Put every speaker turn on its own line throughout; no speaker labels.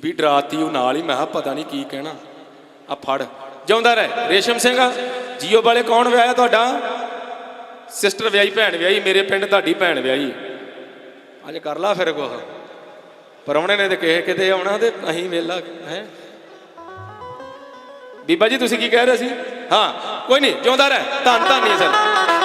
ਬੀਬੀ ਡਰਾਤੀ ਉਹ ਨਾਲ ਹੀ, ਮੈਂ ਕਿਹਾ ਪਤਾ ਨਹੀਂ ਕੀ ਕਹਿਣਾ। ਆ ਫੜ, ਜਿਉਂਦਾ ਰਹਿ। ਰੇਸ਼ਮ ਸਿੰਘ, ਜੀਓ ਵਾਲੇ ਕੌਣ ਵਿਆਹਿਆ ਤੁਹਾਡਾ? ਸਿਸਟਰ ਵਿਆਹੀ, ਭੈਣ ਵਿਆਹੀ, ਮੇਰੇ ਪਿੰਡ ਤੁਹਾਡੀ ਭੈਣ ਵਿਆਹੀ। ਅੱਜ ਕਰ ਲਾ ਫਿਰ ਕੁਛ। ਪਰੌਣੇ ਨੇ ਤੇ ਕਿਹਾ ਕਿਤੇ ਆਉਣਾ ਤੇ ਅਸੀਂ ਵੇਲਾ, ਹੈ? ਬੀਬਾ ਜੀ, ਤੁਸੀਂ ਕੀ ਕਹਿ ਰਹੇ ਸੀ? ਹਾਂ, ਕੋਈ ਨਹੀਂ ਜਿਉਂਦਾ ਰਹਿ। ਧੰਨ ਧੰਨ ਸਰ।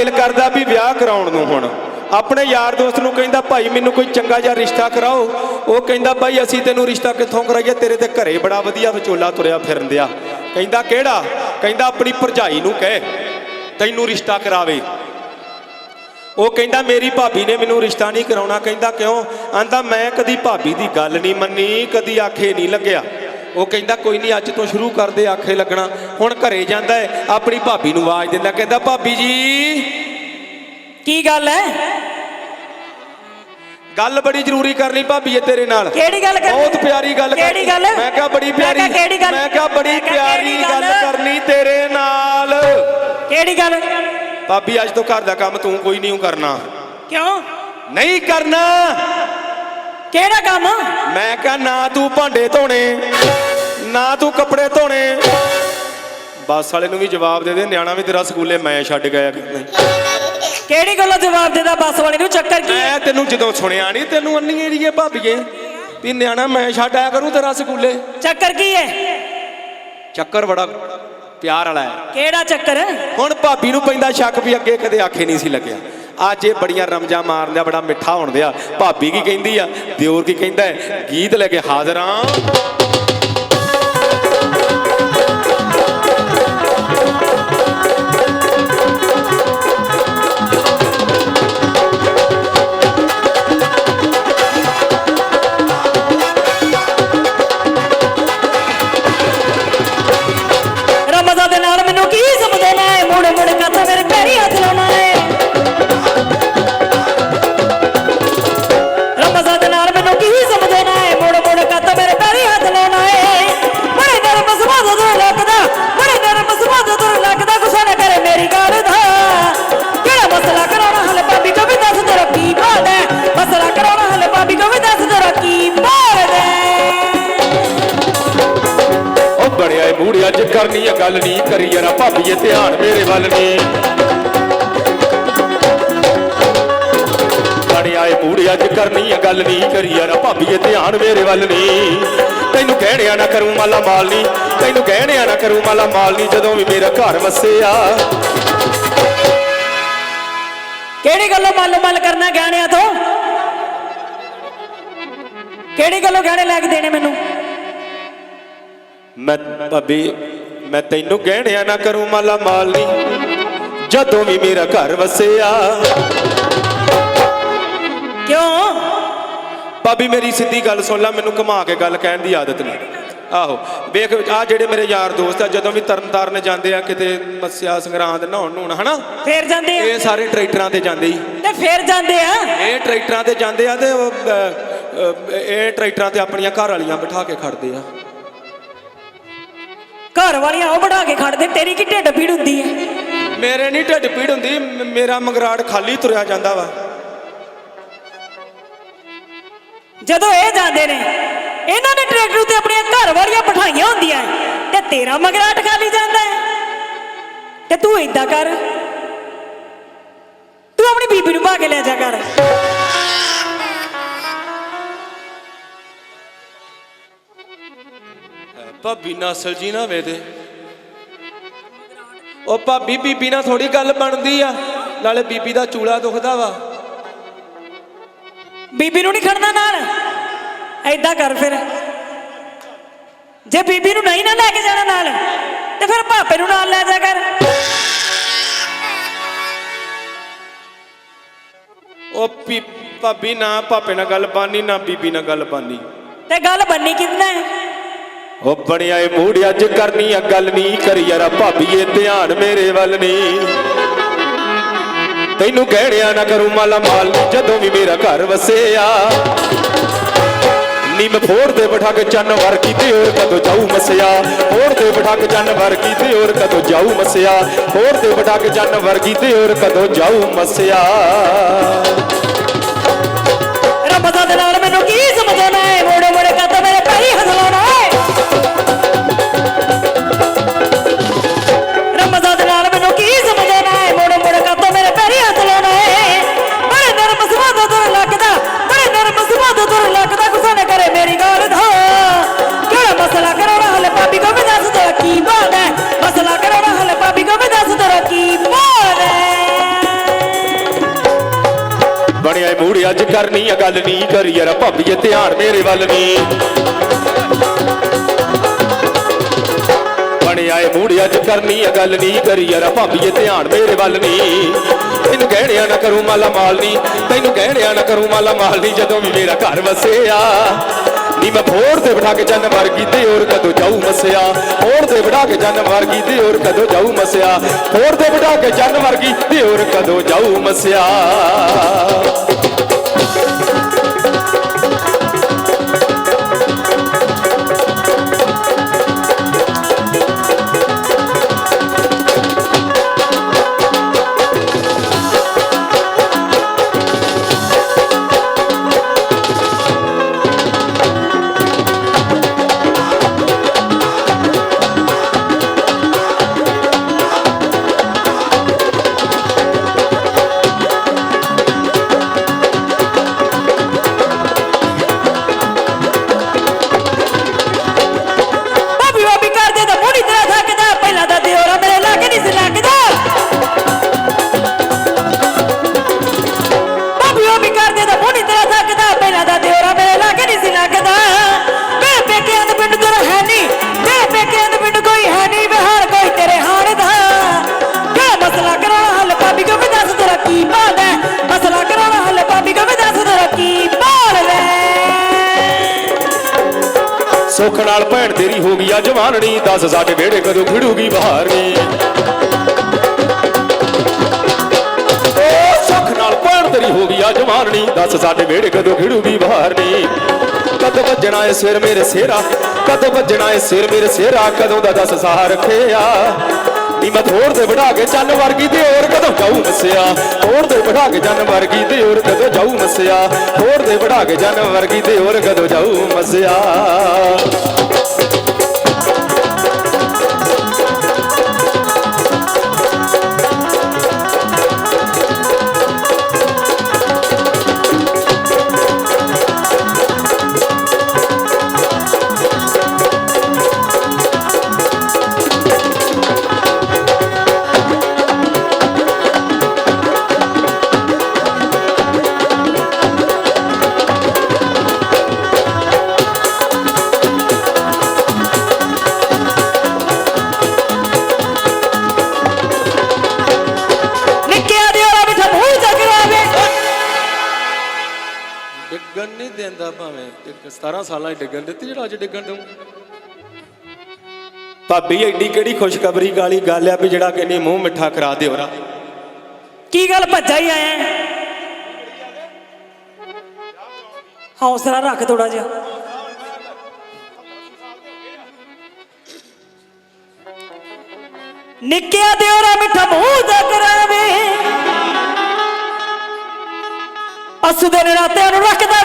ਦਿਲ ਕਰਦਾ ਵੀ ਵਿਆਹ ਕਰਾਉਣ ਨੂੰ ਹੁਣ। ਆਪਣੇ ਯਾਰ ਦੋਸਤ ਨੂੰ ਕਹਿੰਦਾ, ਭਾਈ, ਮੈਨੂੰ ਕੋਈ ਚੰਗਾ ਜਿਹਾ ਰਿਸ਼ਤਾ ਕਰਾਓ। ਉਹ ਕਹਿੰਦਾ, ਭਾਈ, ਅਸੀਂ ਤੈਨੂੰ ਰਿਸ਼ਤਾ ਕਿੱਥੋਂ ਕਰਾਈਏ? ਤੇਰੇ ਤੇ ਘਰੇ ਬੜਾ ਵਧੀਆ ਵਿਚੋਲਾ ਤੁਰਿਆ ਫਿਰਨ ਦਿਆ। ਕਹਿੰਦਾ, ਕਿਹੜਾ? ਕਹਿੰਦਾ, ਆਪਣੀ ਭਰਜਾਈ ਨੂੰ ਕਹਿ, ਤੈਨੂੰ ਰਿਸ਼ਤਾ ਕਰਾਵੇ। ਉਹ ਕਹਿੰਦਾ, ਮੇਰੀ ਭਾਬੀ ਨੇ ਮੈਨੂੰ ਰਿਸ਼ਤਾ ਨਹੀਂ ਕਰਾਉਣਾ। ਕਹਿੰਦਾ, ਕਿਉਂ? ਆਂਦਾ, ਮੈਂ ਕਦੀ ਭਾਬੀ ਦੀ ਗੱਲ ਨਹੀਂ ਮੰਨੀ, ਕਦੀ ਆਖੇ ਨਹੀਂ ਲੱਗਿਆ। ਉਹ ਕਹਿੰਦਾ ਕੋਈ ਨਹੀਂ ਅੱਜ ਤੋਂ ਸ਼ੁਰੂ ਕਰਦੇ ਆਖੇ ਲੱਗਣਾ ਹੁਣ ਘਰੇ ਜਾਂਦਾ ਹੈ ਆਪਣੀ ਭਾਬੀ ਨੂੰ ਆਵਾਜ਼ ਦਿੰਦਾ ਕਹਿੰਦਾ ਭਾਬੀ ਜੀ
ਕੀ ਗੱਲ ਹੈ
ਗੱਲ ਬੜੀ ਜ਼ਰੂਰੀ ਕਰਨੀ ਭਾਬੀ ਇਹ ਤੇਰੇ ਨਾਲ
ਕਿਹੜੀ ਗੱਲ ਕਰਨੀ?
ਬਹੁਤ ਪਿਆਰੀ ਗੱਲ ਕਰਨੀ।
ਕਿਹੜੀ ਗੱਲ?
ਮੈਂ ਕਿਹਾ ਬੜੀ
ਮੈਂ
ਪਿਆਰੀ? ਮੈਂ ਕਿਹਾ ਬੜੀ ਪਿਆਰੀ ਗੱਲ? ਕਰਨੀ ਤੇਰੇ ਨਾਲ
ਕਿਹੜੀ ਗੱਲ
ਭਾਬੀ ਅੱਜ ਤੋਂ ਘਰ ਦਾ ਕੰਮ ਤੂੰ ਕੋਈ ਨਹੀਂ ਕਰਨਾ
ਕਿਉਂ
ਨਹੀਂ ਕਰਨਾ
ਕਿਹੜਾ ਕੰਮ?
ਮੈਂ ਕਿਹਾ ਨਾ ਤੂੰ ਭਾਂਡੇ ਧੋਣੇ ਨਾ ਤੂੰ ਕੱਪੜੇ ਧੋਣੇ। ਬੱਸ ਵਾਲੇ ਨੂੰ ਵੀ ਜਵਾਬ ਦੇ ਦੇ ਨਿਆਣਾ ਵੀ ਤੇਰਾ ਸਕੂਲੇ ਮੈਂ ਛੱਡ ਗਿਆ
ਕਿਹੜੀ ਗੱਲੋਂ ਜਵਾਬ ਦੇਦਾ ਬੱਸ ਵਾਲੇ ਨੂੰ? ਚੱਕਰ ਕੀ ਹੈ?
ਮੈਂ ਤੈਨੂੰ ਜਦੋਂ ਸੁਣਿਆ ਨਹੀਂ ਤੈਨੂੰ ਅੰਨੀ ਏਰੀਏ ਭਾਬੀਏ ਵੀ ਨਿਆਣਾ ਮੈਂ ਛੱਡ ਆਇਆ ਕਰੂੰ ਤੇਰਾ ਸਕੂਲੇ।
ਚੱਕਰ ਕੀ ਹੈ?
ਚੱਕਰ ਬੜਾ ਪਿਆਰ ਵਾਲਾ ਹੈ।
ਕਿਹੜਾ ਚੱਕਰ?
ਹੁਣ ਭਾਬੀ ਨੂੰ ਪੈਂਦਾ ਸ਼ੱਕ ਵੀ ਅੱਗੇ ਕਦੇ ਆਖੇ ਨਹੀਂ ਸੀ ਲੱਗਿਆ। ਅੱਜ ਇਹ ਬੜੀਆਂ ਰਮਜਾਂ ਮਾਰਦਾ ਬੜਾ ਮਿੱਠਾ ਹੋਣ ਦਿਆ। ਭਾਬੀ ਕੀ ਕਹਿੰਦੀ ਆ? ਦਿਓਰ ਕੀ ਕਹਿੰਦਾ ਗੀਤ ਲੈ ਕੇ ਹਾਜ਼ਰਾਂ ਅੱਜ ਕਰਨੀ ਆ ਗੱਲ ਨਹੀਂ ਕਰੀ ਯਾਰਾ ਭਾਬੀਏ ਧਿਆਨ, ਮੇਰੇ ਵੱਲ ਨਹੀਂ ਬੜਿਆ ਏ ਮੂੜ ਅੱਜ ਕਰਨੀ ਆ ਗੱਲ ਨਹੀਂ ਕਰੀ ਯਾਰਾ ਭਾਬੀਏ ਧਿਆਨ, ਮੇਰੇ ਵੱਲ ਨਹੀਂ ਤੈਨੂੰ ਕਹਿਣਿਆ ਨਾ ਕਰੂੰ ਮਾਲਾ ਮਾਲ ਨਹੀਂ ਤੈਨੂੰ ਕਹਿਣਿਆ ਨਾ ਕਰੂੰ ਮਾਲਾ ਮਾਲ ਨਹੀਂ ਜਦੋਂ ਵੀ ਮੇਰਾ ਘਰ ਵਸਿਆ।
ਕਿਹੜੀ ਗੱਲੋਂ ਮੱਲ ਮੱਲ ਕਰਨਾ ਗਹਿਣਿਆਂ ਤੋਂ? ਕਿਹੜੀ ਗੱਲੋਂ ਗਹਿਣੇ ਲੈ ਕੇ ਦੇਣੇ ਮੈਨੂੰ?
ਮੈਂ ਭਾਬੀ ਮੈਂ ਤੈਨੂੰ ਕਹਿਣਿਆ ਨਾ ਕਰੂੰ ਮਾਲਾ ਮਾਲ ਨਹੀਂ ਜਦੋਂ ਵੀ ਮੇਰਾ ਘਰ ਵਸਿਆ।
ਕਿਉਂ?
ਭਾਬੀ ਮੇਰੀ ਸਿੱਧੀ ਗੱਲ ਸੁਣ ਲੈ ਮੈਨੂੰ ਘੁਮਾ ਕੇ ਗੱਲ ਕਹਿਣ ਦੀ ਆਦਤ ਨਹੀਂ। ਆਹੋ ਵੇਖ ਆ ਜਿਹੜੇ ਮੇਰੇ ਯਾਰ ਦੋਸਤ ਆ ਜਦੋਂ ਵੀ ਤਰਨ ਤਾਰਨ ਜਾਂਦੇ ਆ ਕਿਤੇ ਮੱਸਿਆ ਸੰਗਰਾਂਦ ਨਹਾਉਣ ਨੂੰ ਹਨਾ?
ਫੇਰ ਜਾਂਦੇ ਆ?
ਇਹ ਸਾਰੇ ਟਰੈਕਟਰਾਂ ਤੇ ਜਾਂਦੇ ਹੀ
ਤੇ ਫੇਰ ਜਾਂਦੇ ਆ?
ਇਹ ਟਰੈਕਟਰਾਂ ਤੇ ਜਾਂਦੇ ਆ ਤੇ ਇਹ ਟਰੈਕਟਰਾਂ ਤੇ ਆਪਣੀਆਂ ਘਰ ਵਾਲੀਆਂ ਬਿਠਾ ਕੇ ਖੜਦੇ ਆ।
ਘਰ ਵਾਲੀਆਂ ਉਹ ਬਣਾ ਕੇ ਖੜਦੇ ਤੇਰੀ ਕੀ ਢਿੱਡ ਪੀੜ ਹੁੰਦੀ ਹੈ?
ਮੇਰੇ ਨਹੀਂ ਢਿੱਡ ਪੀੜ ਹੁੰਦੀ ਮ- ਮੇਰਾ ਮੰਗਰਾੜ ਖਾਲੀ ਤੁਰਿਆ ਜਾਂਦਾ ਵਾ।
ਜਦੋਂ ਇਹ ਜਾਂਦੇ ਨੇ ਇਹਨਾਂ ਨੇ ਟਰੈਕਟਰ ਉੱਤੇ ਆਪਣੀਆਂ ਘਰ ਵਾਲੀਆਂ ਬਿਠਾਈਆਂ ਹੁੰਦੀਆਂ ਤੇ ਤੇਰਾ ਮਗਰਾਟ ਖਾਲੀ ਜਾਂਦਾ ਹੈ। ਤੇ ਤੂੰ ਏਦਾਂ ਕਰ। ਤੂੰ ਆਪਣੀ ਬੀਬੀ ਨੂੰ ਪਾ ਕੇ ਲੈ ਜਾ ਕਰ।
ਭਾਬੀ ਨਸਲ ਜੀ ਨਾ ਵੇ ਤੇ ਉਹ ਭਾਬੀ ਬੀਬੀ ਨਾਲ ਥੋੜੀ ਗੱਲ ਬਣਦੀ ਆ ਨਾਲੇ ਬੀਬੀ ਦਾ ਚੂਲਾ ਦੁਖਦਾ ਵਾ।
ਬੀਬੀ ਨੂੰ ਨਹੀਂ ਖੜਨਾ ਨਾਲ? ਐਦਾਂ ਕਰ ਫਿਰ। ਜੇ ਬੀਬੀ ਨੂੰ ਨਹੀਂ ਨਾ ਲੈ ਕੇ ਜਾਣਾ ਨਾਲ ਤੇ ਫਿਰ ਭਾਪੇ ਨੂੰ ਨਾਲ ਲੈ ਜਾ ਕਰ।
ਉਹ ਪੀ ਭਾਬੀ ਨਾ ਭਾਪੇ ਨਾਲ ਗੱਲ ਬਾਨੀ ਨਾ ਬੀਬੀ ਨਾਲ ਗੱਲ ਬਾਨੀ।
ਤੇ ਗੱਲ ਬੰਨੀ ਕਿੰਨਾ ਹੈ
ਉਹ ਬਣਿਆ ਏ ਮੂਡ, ਅੱਜ ਕਰਨੀ ਆ ਗੱਲ ਨਹੀਂ। ਕਰੀ ਯਾਰਾ ਭਾਬੀਏ ਧਿਆਨ ਮੇਰੇ ਵੱਲ ਨਹੀਂ। ਤੈਨੂੰ ਕਹਿਣਿਆ ਨਾ ਕਰੂੰ ਮਾਲਾ ਮਾਲ ਜਦੋਂ ਵੀ ਮੇਰਾ ਘਰ ਵਸਿਆ। ਨੀ ਮੈਂ ਫੋੜ ਦੇ ਬਿਠਾ ਕੇ ਚੰਨ ਵਰ ਤੇ ਹੋਰ ਕਦੋਂ ਜਾਊ ਮਸਿਆ। ਫੋੜ ਤੇ ਬਿਠਾ ਕੇ ਚੰਨ ਵਰ ਤੇ ਹੋਰ ਕਦੋਂ ਜਾਊ ਮਸਿਆ। ਫੋੜ ਤੇ ਬਿਠਾ ਕੇ ਚੰਨ ਵਰਗੀ ਤੇ ਹੋਰ ਕਦੋਂ ਜਾਊ ਮਸਿਆ।
ਰੱਬ ਦਾ ਦੇ ਨਾਲ ਮੈਨੂੰ ਕੀ ਸਮਝਾਉਣਾ
ਅੱਜ ਕਰਨੀ ਆ ਗੱਲ ਨਹੀਂ ਕਰੀ ਯਾਰ ਭਾਬੀਏ ਧਿਆਨ ਮੇਰੇ ਵੱਲ ਨਹੀਂ ਬਣਿਆ ਏ ਮੂਡ ਅੱਜ ਕਰਨੀ ਆ ਗੱਲ ਨਹੀਂ ਕਰੀ ਯਾਰ ਭਾਬੀਏ ਧਿਆਨ ਮੇਰੇ ਵੱਲ ਨਹੀਂ ਤੈਨੂੰ ਕਹਿਣਿਆ ਨਾ ਕਰੂੰ ਮਾਲਾ ਮਾਲ ਤੈਨੂੰ ਕਹਿਣਿਆ ਨਾ ਕਰੂੰ ਮਾਲਾ ਮਾਲ ਨਹੀਂ ਜਦੋਂ ਵੀ ਮੇਰਾ ਘਰ ਵਸਿਆ। ਨੀ ਮੈਂ ਫੋੜ ਤੇ ਬਿਠਾ ਕੇ ਜਨ ਵਰਗੀ ਤੇ ਔਰ ਕਦੋਂ ਜਾਊ ਮਸਿਆ। ਫੋੜ ਤੇ ਬਿਠਾ ਕੇ ਜਨ ਵਰਗੀ ਤੇ ਔਰ ਕਦੋਂ ਜਾਊ ਮਸਿਆ। ਫੋੜ ਤੇ ਬਿਠਾ ਕੇ ਜਨ ਵਰਗੀ ਤੇ ਔਰ ਕਦੋਂ ਜਾਊ ਮਸਿਆ। ਸੁੱਖ ਨਾਲ ਭੈਣ ਤੇਰੀ ਹੋ ਗਈ ਆ ਜਵਾਨਣੀ ਦੱਸ ਸਾਡੇ ਵਿਹੜੇ ਕਦੋਂ ਖਿੜੂਗੀ ਬਹਾਰਨੀ। ਸੁੱਖ ਨਾਲ ਭੈਣ ਤੇਰੀ ਹੋ ਗਈ ਆ ਜਵਾਨਣੀ ਦੱਸ ਸਾਡੇ ਵਿਹੜੇ ਕਦੋਂ ਖਿੜੂਗੀ ਬਹਾਰਨੀ। ਕਦੋਂ ਵੱਜਣਾ ਏ ਸਿਰ ਮੇਰੇ ਸਿਹਰਾ, ਕਦੋਂ ਵੱਜਣਾ ਏ ਸਿਰ ਮੇਰੇ ਸਿਹਰਾ, ਕਦੋਂ ਦਾ ਦੱਸ ਸਾਹ ਰੱਖਿਆ। ਨੀ ਮੈਂ ਥੋੜ ਤੇ ਬਿਠਾ ਕੇ ਚੰਨ ਵਰਗੀ ਤੇ ਹੋਰ ਕਦੋਂ ਜਾਊ ਮਸਿਆ ਥੋੜ ਤੇ ਬਿਠਾ ਕੇ ਚੰਨ ਵਰਗੀ ਤੇ ਹੋਰ ਕਦੋਂ ਜਾਊ ਮਸਿਆ ਥੋੜ ਤੇ ਬਿਠਾ ਕੇ ਚੰਨ ਵਰਗੀ ਤੇ ਹੋਰ ਕਦੋਂ ਜਾਊ ਮਸਿਆ ਨਹੀਂ ਦਿੰਦਾ ਭਾਵੇਂ ਇੱਕ 17 ਸਾਲਾਂ 'ਚ ਡਿੱਗਣ ਦਿੱਤੀ ਜਿਹੜਾ ਅੱਜ ਡਿੱਗਣ ਦਊ। ਭਾਬੀ ਐਡੀ ਕਿਹੜੀ ਖੁਸ਼ਖਬਰੀ ਗਾਲੀ ਗੱਲ ਆ ਵੀ ਜਿਹੜਾ ਕਹਿੰਦੀ ਮੂੰਹ ਮਿੱਠਾ ਕਰਾ ਦੇ ਉਹਰਾ
ਕੀ ਗੱਲ ਭੱਜਾ ਹੀ ਆਇਆ? ਹੈ? ਹੌਸਲਾ ਰੱਖ ਥੋੜਾ ਜਿਹਾ। ਨਿੱਕਿਆ ਦੇ ਵਾਲਾ ਮਿੱਠਾ ਮੂੰਹ ਦਾ ਕਰਾਵੇ। ਅਸ ਦੇ ਨਰਾਤਿਆਂ ਨੂੰ ਰੱਖਦਾ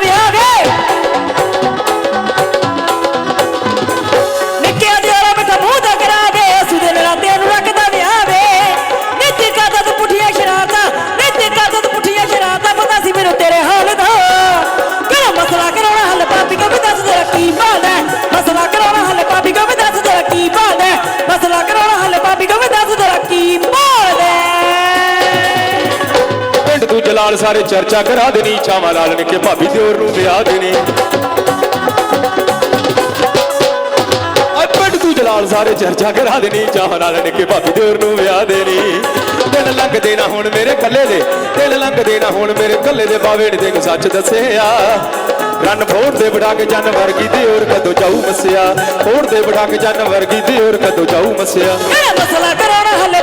ਜਲਾਲ ਸਾਰੇ ਚਰਚਾ ਕਰਾ ਦੇਣੀ ਚਾਵਾਂ ਲਾਲ ਨੇ ਕਿ ਭਾਬੀ ਦਿਓਰ ਨੂੰ ਵਿਆਹ ਦੇਣੀ। ਅੱਪੜ ਤੂੰ ਜਲਾਲ ਸਾਰੇ ਚਰਚਾ ਕਰਾ ਦੇਣੀ ਚਾਵਾਂ ਲਾਲ ਨੇ ਕਿ ਭਾਬੀ ਦਿਓਰ ਨੂੰ ਵਿਆਹ ਦੇਣੀ। ਦਿਨ ਲੰਘਦੇ ਨਾ ਹੁਣ ਮੇਰੇ ਕੱਲੇ ਦੇ, ਦਿਨ ਲੰਘਦੇ ਨਾ ਹੁਣ ਮੇਰੇ ਕੱਲੇ ਦੇ ਬਾਵੇ ਨੇ ਤੈਨੂੰ ਸੱਚ ਦੱਸਿਆ। ਰੰਨ ਫੋੜ ਦੇ ਬੜਾ ਕੇ ਜਨ ਵਰਗੀ ਦਿਓਰ ਕਦੋਂ ਜਾਊ ਮਸਿਆ। ਫੋੜ ਦੇ ਬੜਾ ਕੇ ਜਨ ਵਰਗੀ ਦਿਓਰ ਕਦੋਂ ਜਾਊ ਮਸਿਆ।
ਮੇਰਾ ਮਸਲਾ ਕਰਾਉਣਾ ਹੱਲੇ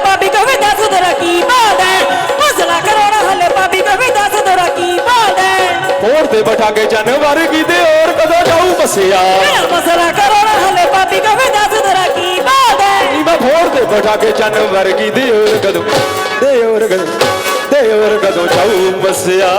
ਕਦੋਂ ਜਾਊ ਮਸਿਆ
ਮੇਰਾ ਮਸਲਾ ਕਰਾਉਣਾ ਹੱਲੇ ਭਾਬੀ ਕਹੇ ਦੱਸ ਤੇਰਾ ਕੀ ਬਾਤ ਹੈ
ਨੀ ਮੈਂ ਫੋੜ ਦੇ ਬੜਾ ਕੇ ਜਨ ਵਰਗੀ ਦਿਓਰ ਕਦੋਂ ਦਿਓਰ ਕਦੋਂ ਦਿਓਰ ਕਦੋਂ ਜਾਊ ਮਸਿਆ